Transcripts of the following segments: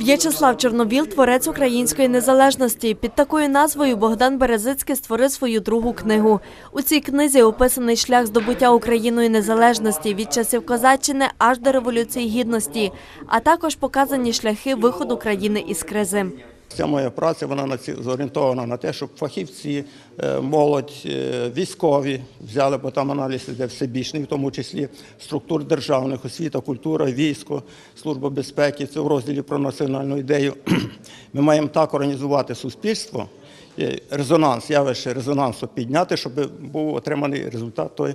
В'ячеслав Чорновіл – творець української незалежності. Під такою назвою Богдан Березицький створив свою другу книгу. У цій книзі описаний шлях здобуття Україною незалежності від часів козаччини аж до революції гідності, а також показані шляхи виходу країни із кризи. Ця моя праця вона зорієнтована на те, щоб фахівці, е, молодь, е, військові взяли, бо там аналіз іде всебічний, в тому числі структур державних, освіта, культура, військо, служба безпеки. Це в розділі про національну ідею. Ми маємо так організувати суспільство, е, резонанс, явище резонансу підняти, щоб був отриманий результат той,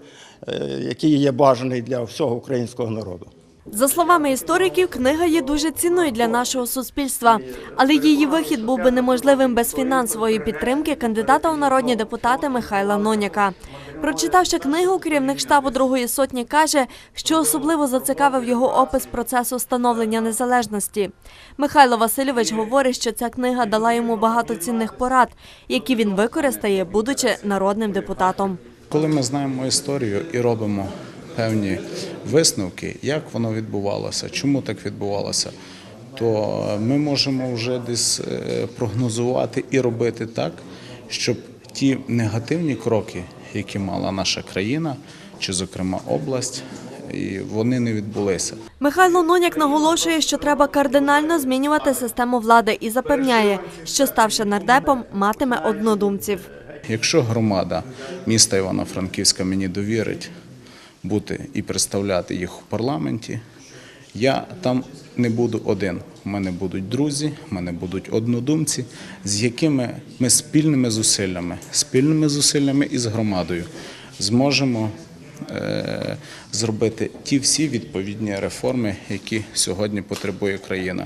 який є бажаний для всього українського народу. За словами істориків, книга є дуже цінною для нашого суспільства, але її вихід був би неможливим без фінансової підтримки кандидата у народні депутати Михайла Ноняка. Прочитавши книгу, керівник штабу Другої сотні каже, що особливо зацікавив його опис процесу становлення незалежності. Михайло Васильович говорить, що ця книга дала йому багато цінних порад, які він використає, будучи народним депутатом. Коли ми знаємо історію і робимо певні висновки, як воно відбувалося, чому так відбувалося, то ми можемо вже десь е, прогнозувати і робити так, щоб ті негативні кроки, які мала наша країна, чи, зокрема, область, і вони не відбулися. Михайло Ноняк наголошує, що треба кардинально змінювати систему влади і запевняє, що ставши нардепом, матиме однодумців. Якщо громада міста Івано-Франківська мені довірить бути і представляти їх у парламенті, я там не буду один. У мене будуть друзі, у мене будуть однодумці, з якими ми спільними зусиллями, спільними зусиллями із громадою зможемо е, зробити ті всі відповідні реформи, які сьогодні потребує країна.